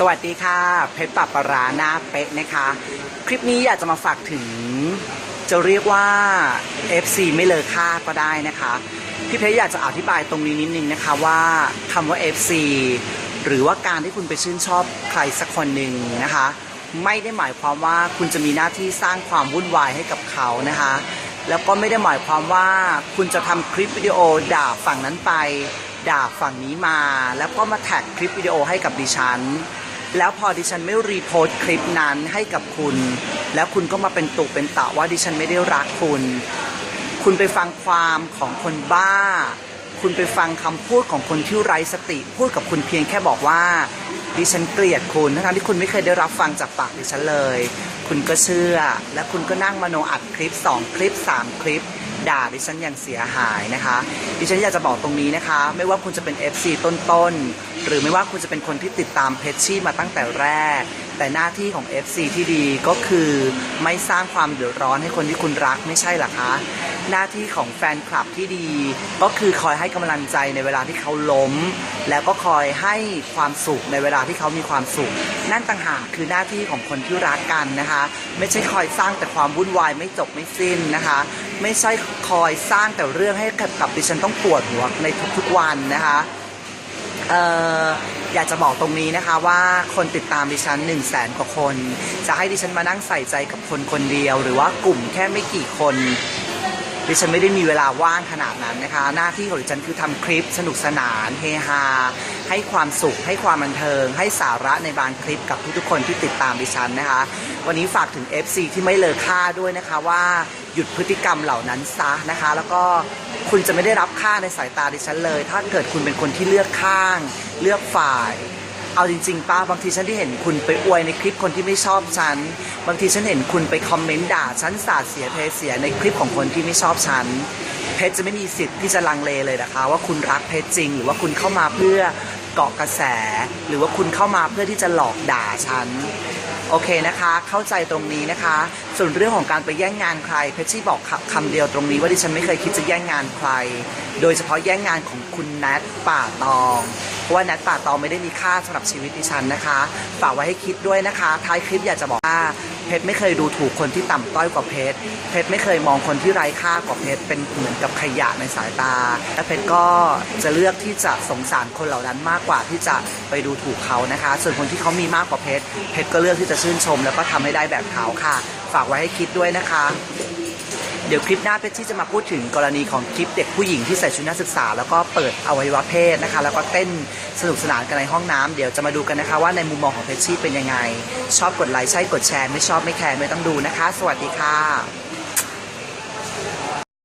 สวัสดีค่ะ เพชรปรับปราหน้าเป๊ะนะคะ คลิปนี้อยากจะมาฝากถึง จะเรียกว่า FC ไม่เลอค่าก็ได้นะคะ พี่เพชรอยากจะอธิบายตรงนี้นิดนึงนะคะว่าคำว่า FC หรือว่าการที่คุณไปชื่นชอบใครสักคนหนึ่งนะคะ ไม่ได้หมายความว่าคุณจะมีหน้าที่สร้างความวุ่นวายให้กับเขานะคะ แล้วก็ไม่ได้หมายความว่าคุณจะทำคลิปวิดีโอด่าฝั่งนั้นไปด่าฝั่งนี้มาแล้วก็มาแท็กคลิปวิดีโอให้กับดิฉัน แล้วพอดิฉันไม่รีโพสต์คลิปนั้นให้กับคุณ แล้วคุณก็มาเป็นตุเป็นตะว่าดิฉันไม่ได้รักคุณ คุณไปฟังความของคนบ้า คุณไปฟังคำพูดของคนที่ไร้สติพูดกับคุณเพียงแค่บอกว่าดิฉันเกลียดคุณทั้งที่คุณไม่เคยได้รับฟังจากปากดิฉันเลย คุณก็เชื่อ และคุณก็นั่งมโนอัดคลิป 2 คลิป 3 คลิป ด่าดิฉันอย่างเสียหายนะคะ ดิฉันอยากจะบอกตรงนี้นะคะ ไม่ว่าคุณจะเป็น FC ต้นๆ หรือไม่ว่าคุณจะเป็นคนที่ติดตามเพจชี่มาตั้งแต่แรก แต่หน้าที่ของ FC ที่ดีก็คือไม่สร้างความเดือดร้อนให้คนที่คุณรักไม่ใช่หรอคะ หน้าที่ของแฟนคลับที่ดี ก็คือคอยให้กำลังใจในเวลาที่เขาล้ม แล้วก็คอยให้ความสุขในเวลาที่เขามีความสุข นั่นต่างหากคือหน้าที่ของคนที่รักกันนะคะ ไม่ใช่คอยสร้างแต่ความวุ่นวายไม่จบไม่สิ้นนะคะ ไม่ใช่คอยสร้างแต่เรื่องให้กับดิฉันต้องปวดหัวในทุกๆวันนะคะ เอ่ออยากจะบอกตรงนี้นะคะว่าคนติดตามดิฉัน1นึ่งแสนกว่าคน จะให้ดิฉันมานั่งใส่ใจกับคนคนเดียว หรือว่ากลุ่มแค่ไม่กี่คน ดิฉันไม่ได้มีเวลาว่างขนาดนั้นนะคะ หน้าที่ของดิฉันคือทำคลิปสนุกสนานเฮฮาให้ความสุข ให้ความบันเทิง ให้สาระในบางคลิปกับทุกๆคนที่ติดตามดิฉันนะคะ วันนี้ฝากถึง FC ที่ไม่เลอค่าด้วยนะคะว่าหยุดพฤติกรรมเหล่านั้นซะนะคะ แล้วก็คุณจะไม่ได้รับค่าในสายตาดิฉันเลย ถ้าเกิดคุณเป็นคนที่เลือกข้าง เลือกฝ่าย เอาจริงๆป้าบางทีฉันที่เห็นคุณไปอวยในคลิปคนที่ไม่ชอบฉัน บางทีฉันเห็นคุณไปคอมเมนต์ด่าฉันสาดเสียเพเสียในคลิปของคนที่ไม่ชอบฉัน เพชรจะไม่มีสิทธิ์ที่จะลังเลเลยนะคะ ว่าคุณรักเพชรจริง หรือว่าคุณเข้ามาเพื่อเกาะกระแส หรือว่าคุณเข้ามาเพื่อที่จะหลอกด่าฉัน โอเคนะคะ เข้าใจตรงนี้นะคะ ส่วนเรื่องของการไปแย่งงานใคร เพชรชี่บอกคำเดียวตรงนี้ว่าดิฉันไม่เคยคิดจะแย่งงานใคร โดยเฉพาะแย่งงานของคุณแนทป่าตอง เพราะว่าแนทป่าตองไม่ได้มีค่าสำหรับชีวิตดิฉันนะคะ ฝากไว้ให้คิดด้วยนะคะ ท้ายคลิปอยากจะบอกว่า เพชรไม่เคยดูถูกคนที่ต่ำต้อยกว่าเพชรเพชรไม่เคยมองคนที่ไร้ค่ากว่าเพชรเป็นเหมือนกับขยะในสายตา และเพชรก็จะเลือกที่จะสงสารคนเหล่านั้นมากกว่าที่จะไปดูถูกเขานะคะ ส่วนคนที่เขามีมากกว่าเพชรเพชรก็เลือกที่จะชื่นชม แล้วก็ทำให้ได้แบบเขาค่ะ ฝากไว้ให้คิดด้วยนะคะ เดี๋ยวคลิปหน้าเพชรที่จะมาพูดถึงกรณีของคลิปเด็กผู้หญิงที่ใส่ชุดนักศึกษา แล้วก็เปิดอวัยวะเพศนะคะ แล้วก็เต้นสนุกสนานกันในห้องน้ำเดี๋ยวจะมาดูกันนะคะ ว่าในมุมมองของเพชรชี่เป็นยังไง ชอบกดไลค์ใช่กดแชร์ไม่ชอบไม่แคร์ไม่ต้องดูนะคะ สวัสดีค่ะ